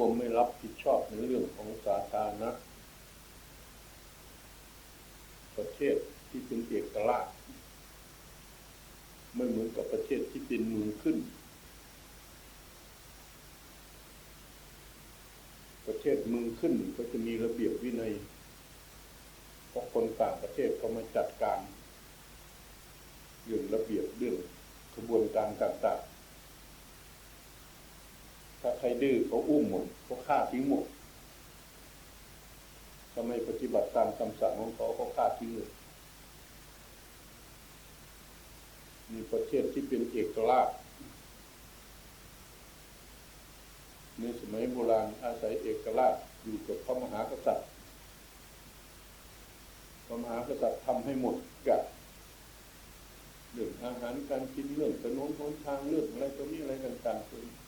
ความไม่รับผิดชอบในเรื่องของสาธารณะประเทศที่เป็นเอกราชไม่เหมือนกับประเทศที่เป็นเมืองขึ้น ประเทศเมืองขึ้นก็จะมีระเบียบวินัยเพราะคนต่างประเทศเขามาจัดการเรื่องระเบียบเรื่องกระบวนการต่างๆ ถ้าใครดื้อเขาอุ้มหมดเขาฆ่าทิ้งหมดถ้าไม่ปฏิบัติตามคำสั่งของเขาเขาฆ่าทิ้งเลยมีประเทศที่เป็นเอกราชในสมัยโบราณอาศัยเอกราชอยู่กับพระมหากษัตริย์ พระมหากษัตริย์ทำให้หมดกับเรื่องอาหารการกินเรื่องถนนหนทางเรื่องอะไรตัวนี้อะไรต่างๆ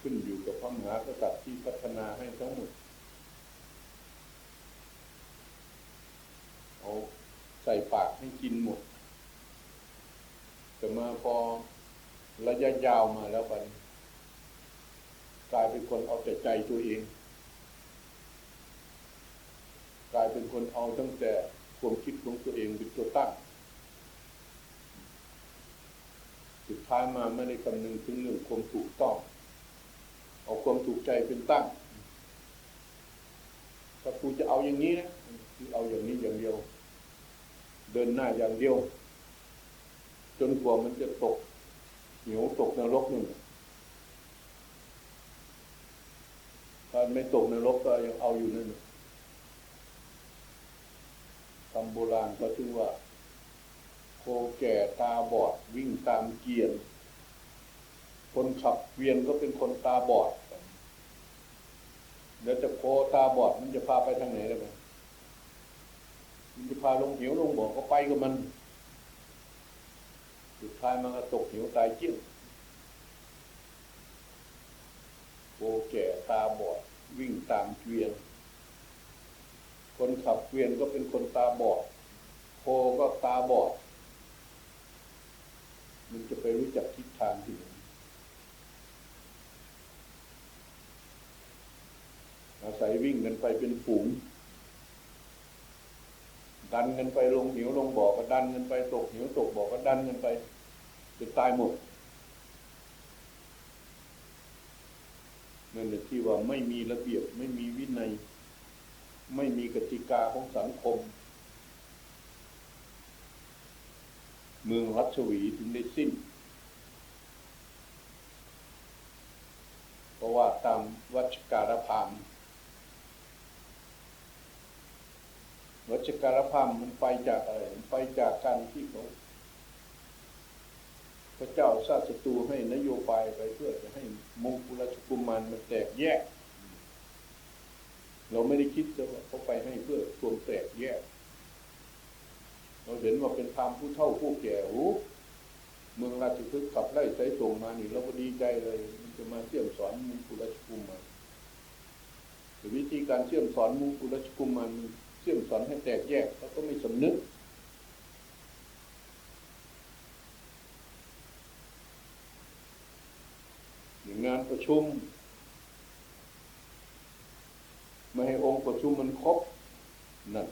ขึ้นอยู่กับพระมหากษัตริย์ที่พัฒนาให้ทั้งหมดเอาใส่ปากให้กินหมดแต่มาพอระยะยาวมาแล้วกันกลายเป็นคนเอาแต่ใจตัวเอง กลายเป็นคนเอาตั้งแต่ความคิดของตัวเองเป็นตัวตั้ง สุดท้ายมาไม่ได้คำนึงถึงเรื่องความถูกต้อง เอาความถูกใจเป็นตั้ง ถ้ากูจะเอาอย่างนี้นะคือเอาอย่างนี้อย่างเดียว เดินหน้าอย่างเดียว จนกว่ามันจะตกเหนียวตกนรกนู่นถ้าไม่ตกนรกก็ยังเอาอยู่นั่นคำโบราณก็ชื่อว่า โคแก่ตาบอดวิ่งตามเกียร์คนขับเกวียนก็เป็นคนตาบอด เดี๋ยวจะโคตาบอดมันจะพาไปทางไหนได้ไหมมันจะพาลงเหวลงบ่อก็ไปกับมันสุดท้ายมันก็ตกเหวตายเจี้ยวโคแก่ตาบอดวิ่งตามเกวียน คนขับเกวียนก็เป็นคนตาบอดโคก็ตาบอด มันจะไปรู้จักทิศทางที่ไหนอาศัย วิ่งกันไปเป็นฝูง ดันกันไปลงเหวลงบ่อก็ดันกันไปตกเหวตกบ่อก็ดันกันไปจนตายหมดนั่นแหละที่ว่าไม่มีระเบียบไม่มีวินัย ไม่มีกติกาของสังคม เมืองรัชวีถึงได้สิ้น เพราะว่าตามวัชการพาม วัชการพามมันไปจากอะไรมันไปจากการที่เขาพระเจ้าชาติศัตรูให้นโยบายไปเพื่อจะให้มงกุฎราชกุมารมันแตกแยก เราไม่ได้คิดจะว่าเขาไปให้เพื่อควมแตกแยก เราเห็นว่าเป็นพรามผู้เฒ่าผู้แก่โอ้เมืองราชพฤกษ์ขับไล่ใส่ส่งมานี่เราก็ดีใจเลย มันจะมาเชื่อมสอนมงกุฎราชกุมารแต่วิธีการเชื่อมสอนมงกุฎราชกุมาร อมสอนให้แตกแยกเราก็ไม่สำนึกงานประชุม ไม่ให้องค์ประชุมมันครบนั่น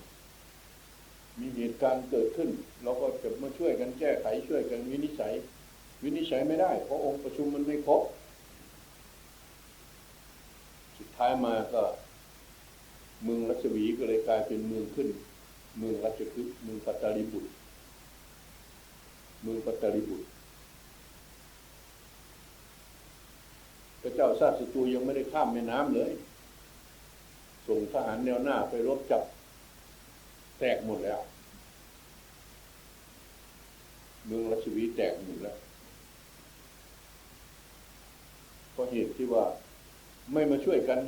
มีเหตุการณ์เกิดขึ้น เราก็จะมาช่วยกันแก้ไขช่วยกันวินิจฉัย วินิจฉัยไม่ได้ เพราะองค์ประชุมมันไม่ครบสุดท้ายมาก็ เมืองรัชวีก็เลยกลายเป็นเมืองขึ้น เมืองรัชคฤห์เมืองปัตตาลีบุตร เมืองปัตตาลีบุตรพระเจ้าชาติศัตรูยังไม่ได้ข้ามแม่น้ำเลย ส่งทหารแนวหน้าไปรบจับ แตกหมดแล้ว เมืองรัชวีแตกหมดแล้วเพราะเหตุที่ว่าไม่มาช่วยกัน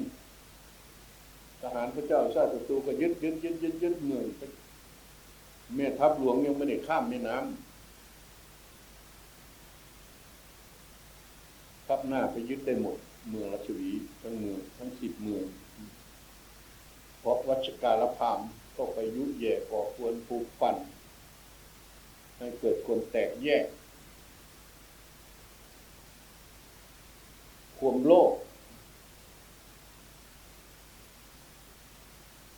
ทหารพระเจ้าชาติศัตรูก็ยึดยึดยึดยึดยึดเมืองแม่ทัพหลวงยังไม่ได้ข้ามแม่น้ำทับหน้าไปยึดได้หมด เมืองรัชวีทั้งเมืองทั้งสิบเมืองเพราะวัชการพามก็ไปยุแย่ก่อควรปลูกปั่นให้เกิดคนแตกแยกคความโลภ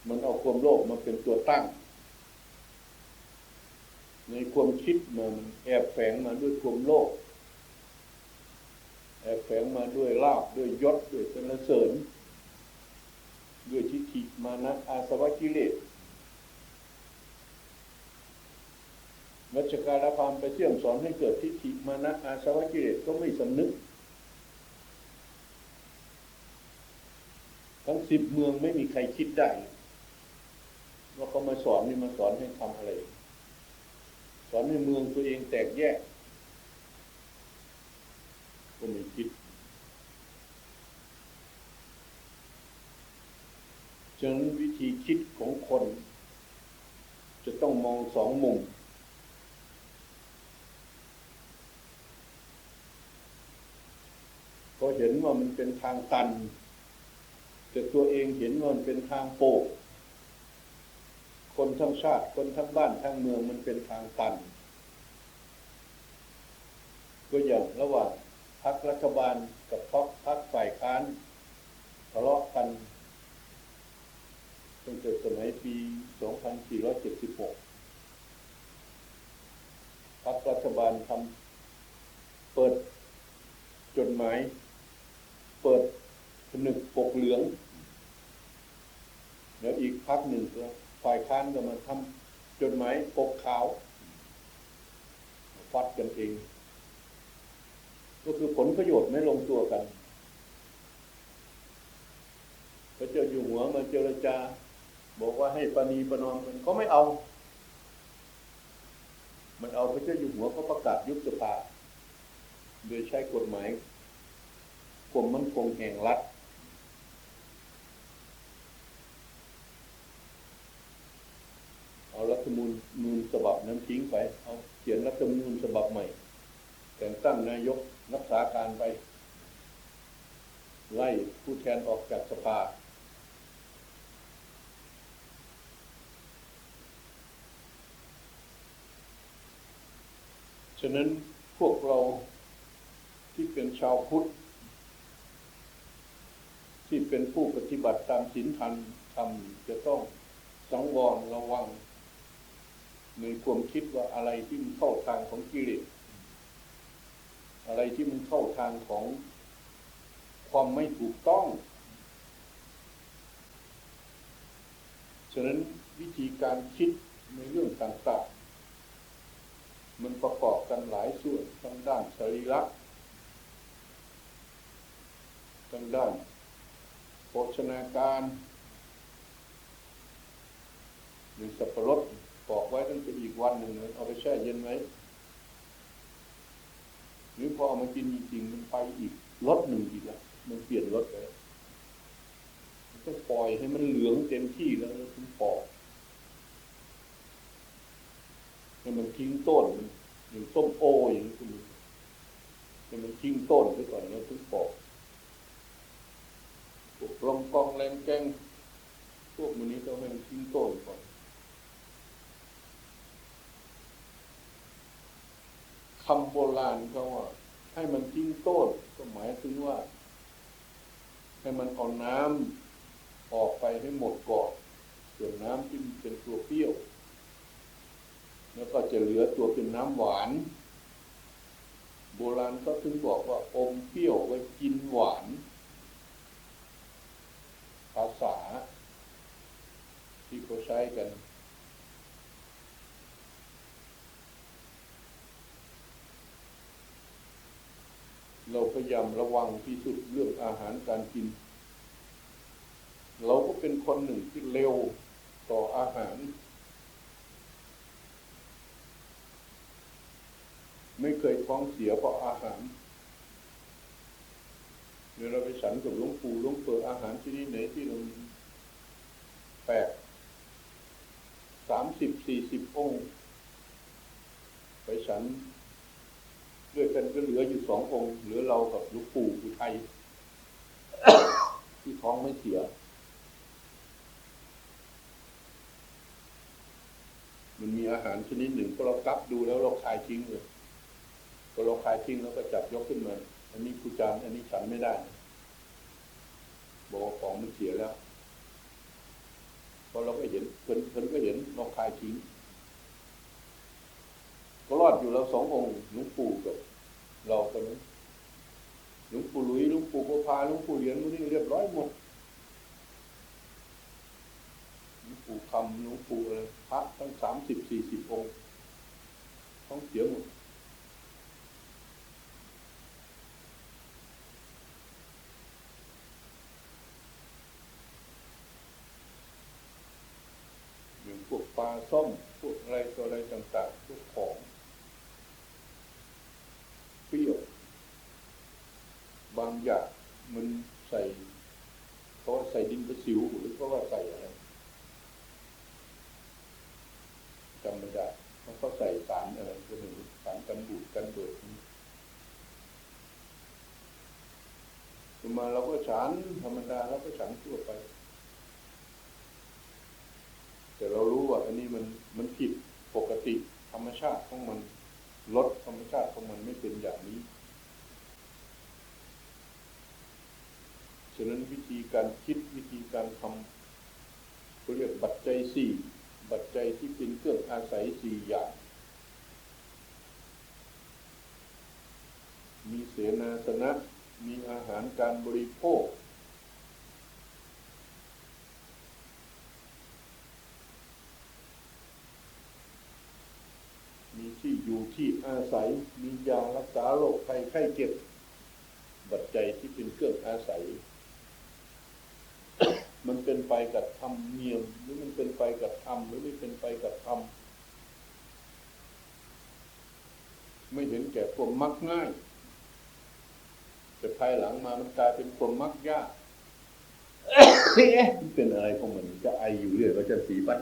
มันเอาความ โลภมาเป็นตัวตั้ง ในความคิดมันแอบแฝงมาด้วยความโลภแอบแฝงมาด้วยลาบด้วยยศด้วยสรรเสริญ ด้วยทิฏฐิมานะอาสวะกิเลสวัชการพามไปเชื่อมสอนให้เกิดทิฏฐิมานะอาสวะกิเลสก็ไม่สำนึก ทั้งสิบเมืองไม่มีใครคิดได้ ว่าเขามาสอนนี่มาสอนให้ทำอะไร สอนให้เมืองตัวเองแตกแยก ก็ไม่คิด ฉะนั้นวิธีคิดของคน จะต้องมองสองมุมพอเห็นว่ามันเป็นทางตัน แต่ตัวเองเห็นว่ามันเป็นทางโปก คนทั้งชาติ คนทั้งบ้านทั้งเมืองมันเป็นทางตันก็อย่างระหว่างพรรครัฐบาลกับพรรคพรรคฝ่ายค้านทะเลาะกันตั้งแต่สมัยปี 2476พรรครัฐบาลทำเปิดจดหมาย เปิดผนึกปกเหลือง แล้วอีกพักหนึ่งก็ ฝ่ายค้านก็มาทำจดหมายปกขาวฟัดกันเองก็คือผลประโยชน์ไม่ลงตัวกัน พระเจ้าอยู่หัวมาเจรจา บอกว่าให้ปณีประนอมกันเขาไม่เอา มันเอาพระเจ้าอยู่หัวเขาประกาศยุบสภาโดยใช้กฎหมายกรมมันคงแห่งรัฐ เอารัฐธรรม บับนั้นทิ้งไป เอาเขียนรัฐธรรมนูญฉบับใหม่ แต่งตั้งนายกรักษาการไป ไล่ผู้แทนออกจากสภาฉะนั้นพวกเราที่เป็นชาวพุทธ ที่เป็นผู้ปฏิบัติตามศีลธรรมธรรมจะต้องสังวรระวัง ในความคิดว่าอะไรที่มันเข้าทางของกิเลสอะไรที่มันเข้าทางของความไม่ถูกต้อง ฉะนั้นวิธีการคิดในเรื่องต่างๆ มันประกอบกันหลายส่วนทั้งด้านสรีระทั้งด้านโภชนาการหรือสับปะรด อกไว้ตั้งแต่อีกวันหนึ่งเลยเอาไปแช่เย็นไว้หรือพอเอามากินจริงๆมันไปอีกรสหนึ่งอีกแล้วมันเปลี่ยนรสไปต้องปล่อยให้มันเหลืองเต็มที่แล้วถึงปอกให้มันทิ้งต้นมันอย่างส้มโออย่างนี้คุณให้มันทิ้งต้นไปก่อนแล้วถึงปอกพวกลองกองแรงแกงพวกมันนี้ต้องให้มันทิ้งต้นก่อน คำโบราณเขาว่า ให้มันทิ้งต้นก็หมายถึงว่า ให้มันเอาน้ำออกไปให้หมดก่อนส่วนน้ำที่มันเป็นตัวเปรี้ยว แล้วก็จะเหลือตัวเป็นน้ำหวาน โบราณก็ถึงบอกว่าอมเปรี้ยวไว้กินหวาน ภาษาที่เขาใช้กัน เราพยายามระวังที่สุดเรื่องอาหารการกิน เราก็เป็นคนหนึ่งที่เร็วต่ออาหาร ไม่เคยท้องเสียเพราะอาหารเดี๋ยวเราไปฉันกับหลวงปู่หลวงเปิดอาหารที่นี่ไหนที่เราแปลกสามสิบสี่สิบองค์ ไปฉัน วยกันก็เหลืออยู่สององค์เหลือเรากับหลูกปู่อุทัยที่ท้องไม่เสีย มันมีอาหารชนิดหนึ่งพอเรากลับดูแล้วเราคายทิ้งเลยพอเราคายทิ้งแล้วก็จับยกขึ้นมา อันนี้ผู้จานอันนี้ฉันไม่ได้ บอกว่าของมันเสียแล้วพราะเราก็เห็นเพิ่นเพิ่นก็เห็นนอกคายทิ้งก็รอดอยู่แล้วสององค์หลวงปู่กับ เราคนนั้นลวงปู่หลุยลวงปู่โกพาลวงปู่เหรียญพวกนี้เรียบร้อยหมดลวงปู่คำลวงปู่อะไรพระตั้งสามสิบสี่สิบองค์ต้องเสียหมดอย่างพวกปลาส้มพวกอะไรตัวอะไรต่างๆพวกของเปรี้ยว บางอย่างมันใส่เพราะว่าใส่ดินประสิวหรือเพราะว่าใส่อะไรจำไม่ได้เพราะเขาใส่สารอะไรก็ไม่รู้สารกันบูดกันเบิดมาเราก็ฉันธรรมดาเราก็ฉันทั่วไป แต่เรารู้ว่า อันนี้มันมันผิดปกติธรรมชาติของมันลดธรรมชาติของมันไม่เป็นอย่างนี้ะนั้นวิธีการคิดวิธีการทำเขาเรียกบัจจัยสี่บัจจัยที่เป็นเครื่องอาศัยสี่อย่าง มีเสนาสนะ มีอาหารการบริโภค มีที่อยู่ที่อาศัย มียารักษาโรคภัยไข้เจ็บปัจจัยที่เป็นเครื่องอาศัย มันเป็นไปกับธรรมเนียมหรือมันเป็นไปกับธรรมหรือไม่เป็นไปกับธรรมไม่เห็นแก่ความมักง่าย แต่ภายหลังมามันกลายเป็นความมักยากเอ๊ะมันเป็นอะไรของมันจะไออยู่เรื่อยว่าจะสีปัด